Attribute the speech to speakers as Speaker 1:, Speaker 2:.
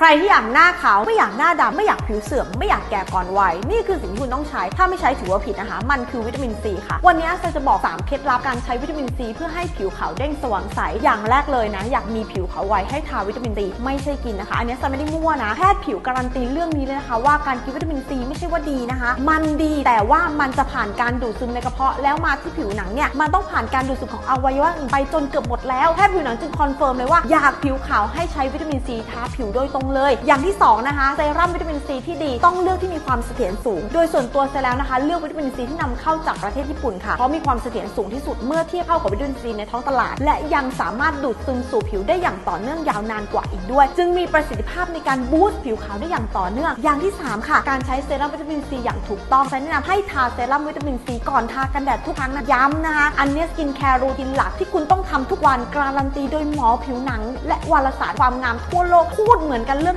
Speaker 1: ใครที่อยากหน้าขาวไม่อยากหน้าดำไม่อยากผิวเสื่อมไม่อยากแก่ก่อนวัยนี่คือสิ่งที่คุณต้องใช้ ถ้าไม่ใช้ถือว่าผิดนะคะ มันคือวิตามินซีค่ะ วันนี้เราจะบอก 3 เคล็ดลับการใช้วิตามินซีเพื่อให้ผิวขาวเด้งสว่างใส อย่างแรกเลยนะ อยากมีผิวขาวไวให้ทาวิตามินซีไม่ใช่กินนะคะ อันนี้จะไม่ได้มั่วนะ แพทย์ผิวการันตีเรื่องนี้เลยนะคะ ว่าการกินวิตามินซีไม่ใช่ว่าดีนะคะ มันดีแต่ว่ามันจะผ่านการดูดซึมในกระเพาะแล้วมาที่ผิวหนังเนี่ยมันต้องผ่านการดูดซึมของอวัยวะอื่นไปจนเกือบหมดแล้วแพทย์ผิวหนังจึงคอนเฟิร์มเลยว่าอยากผิวขาวให้ใช้วิตามินซีทาผิวโดยตรงเลย อย่างที่ 2 นะคะเซรั่มวิตามินซีที่ดีต้องเลือกที่มีความเสถียรสูง โดยส่วนตัวเซแล้วนะคะ เลือกวิตามินซีที่นำเข้าจากประเทศญี่ปุ่นค่ะ เพราะมีความเสถียรสูงที่สุดเมื่อเทียบเท่ากับวิตามินซีในท้องตลาด และยังสามารถดูดซึมสู่ผิวได้อย่างต่อเนื่องยาวนานกว่าอีกด้วย จึงมีประสิทธิภาพในการบูสต์ผิวขาวได้อย่างต่อเนื่อง อย่างที่ 3 ค่ะ การใช้เซรั่มวิตามินซีอย่างถูกต้องแนะนำให้ทาเซรั่มวิตามินซีก่อนทากันแดดทุกครั้งนะย้ำนะคะอันนี้สกินแคร์รูทีนหลักที่คุณต้องทำทุกวันการันตีโดยหมอผิวหนัง และวารสารความงามทั่วโลกพูดเหมือนกัน